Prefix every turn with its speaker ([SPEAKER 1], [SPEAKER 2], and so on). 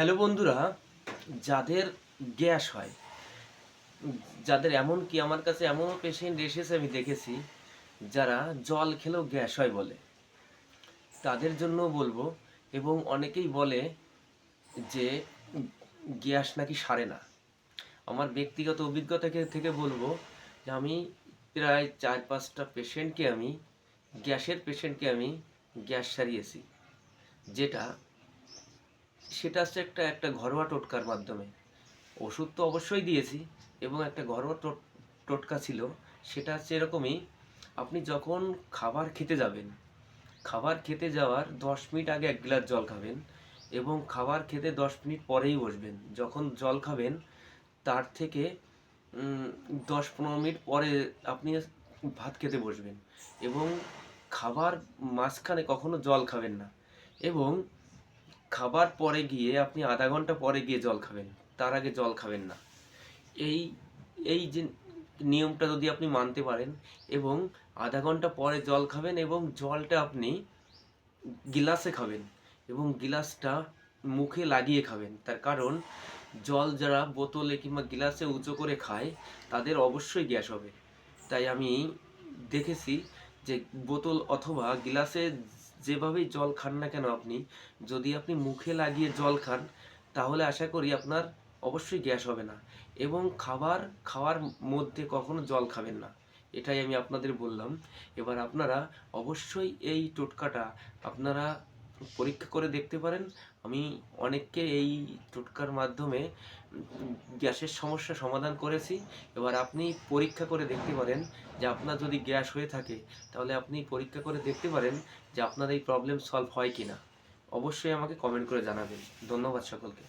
[SPEAKER 1] Hello বন্ধুরা, যাদের gas হয়, যাদের এমন কি আমার কাছে এমন পেশেন্ট এসেছে আমি দেখেছি, যারা জল খেলেও গ্যাস হয় বলে। তাদের জন্য বলব, এবং অনেকেই বলে যে গ্যাস নাকি সারে না। আমার ব্যক্তিগত অভিজ্ঞতা থেকে বলব যে আমি প্রায় চার পাঁচটা পেশেন্টকে আমি, গ্যাসের পেশেন্টকে আমি গ্যাস সারিয়েছি, যেটা সেটা হচ্ছে একটা একটা ঘরোয়া টোটকার মাধ্যমে। ওষুধ তো অবশ্যই দিয়েছি এবং একটা ঘরোয়া টোট- টোটকা ছিল। সেটা হচ্ছে এরকমই, আপনি যখন খাবার খেতে যাবেন, খাবার খেতে যাওয়ার দশ মিনিট আগে এক গ্লাস জল খাবেন এবং খাবার খেতে দশ মিনিট পরেই বসবেন। যখন জল খাবেন, তার থেকে দশ পনেরো মিনিট পরে আপনি ভাত খেতে বসবেন এবং খাবার মাঝখানে কখনো জল খাবেন না। এবং খাবার পরে গিয়ে আপনি আধা ঘণ্টা পরে গিয়ে জল খাবেন, তার আগে জল খাবেন না। এই এই যে নিয়মটা যদি আপনি মানতে পারেন এবং আধা ঘণ্টা পরে জল খাবেন এবং জলটা আপনি গিলাসে খাবেন এবং গিলাসটা মুখে লাগিয়ে খাবেন, তার কারণ জল যারা বোতলে কিংবা গিলাসে উঁচু করে খায়, তাদের অবশ্যই গ্যাস হবে। তাই আমি দেখেছি যে বোতল অথবা গিলাসে যেভাবেই জল খান না কেন আপনি, যদি আপনি মুখে লাগিয়ে জল খান, তাহলে আশা করি আপনার অবশ্যই গ্যাস হবে না এবং খাবার খাওয়ার মধ্যে কখনো জল খাবেন না। এটাই আমি আপনাদের বললাম। এবার আপনারা অবশ্যই এই টোটকাটা আপনারা পরীক্ষা করে দেখতে পারেন। আমি অনেককে এই টুটকার মাধ্যমে গ্যাসের সমস্যা সমাধান করেছি। এবার আপনি পরীক্ষা করে দেখতে পারেন যে আপনার যদি গ্যাস হয়ে থাকে, তাহলে আপনি পরীক্ষা করে দেখতে পারেন যে আপনার এই প্রবলেম সলভ হয় কি না অবশ্যই আমাকে কমেন্ট করে জানাবেন। ধন্যবাদ সকলকে।